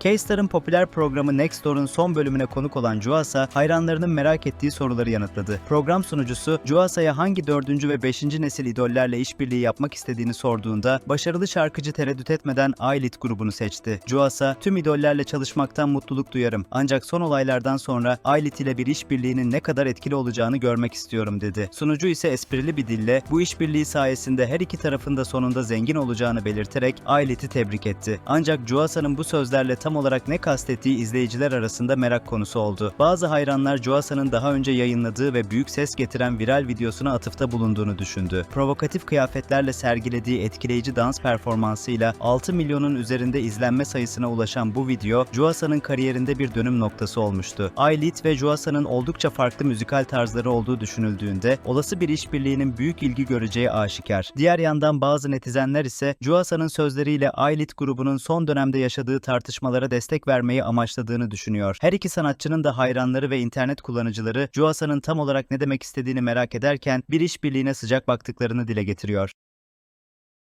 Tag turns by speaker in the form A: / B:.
A: K-Star'ın popüler programı Next Door'un son bölümüne konuk olan Juasa, hayranlarının merak ettiği soruları yanıtladı. Program sunucusu, Juasa'ya hangi 4. ve 5. nesil idollerle işbirliği yapmak istediğini sorduğunda, başarılı şarkıcı tereddüt etmeden A-Elite grubunu seçti. Juasa, tüm idollerle çalışmaktan mutluluk duyarım ancak son olaylardan sonra A-Elite ile bir işbirliğinin ne kadar etkili olacağını görmek istiyorum dedi. Sunucu ise esprili bir dille bu işbirliği sayesinde her iki tarafın da sonunda zengin olacağını belirterek Ailit'i tebrik etti. Ancak Juasa'nın bu sözlerle tam olarak ne kastettiği izleyiciler arasında merak konusu oldu. Bazı hayranlar Juasa'nın daha önce yayınladığı ve büyük ses getiren viral videosuna atıfta bulunduğunu düşündü. Provokatif kıyafetlerle sergilediği etkileyici dans performansıyla 6 milyonun üzerinde izlenme sayısına ulaşan bu video, Juasa'nın kariyerinde bir dönüm noktası olmuştu. Ailit ve Juasa'nın oldukça farklı müzikal tarzları olduğu düşünüldüğünde olası bir işbirliğinin büyük ilgi göreceği aşikar. Diğer yandan bazı netizenler ise Juasa'nın sözleriyle Ailit grubunun son dönemde yaşadığı tartışmalara destek vermeyi amaçladığını düşünüyor. Her iki sanatçının da hayranları ve internet kullanıcıları Juasa'nın tam olarak ne demek istediğini merak ederken bir işbirliğine sıcak baktıklarını dile getiriyor.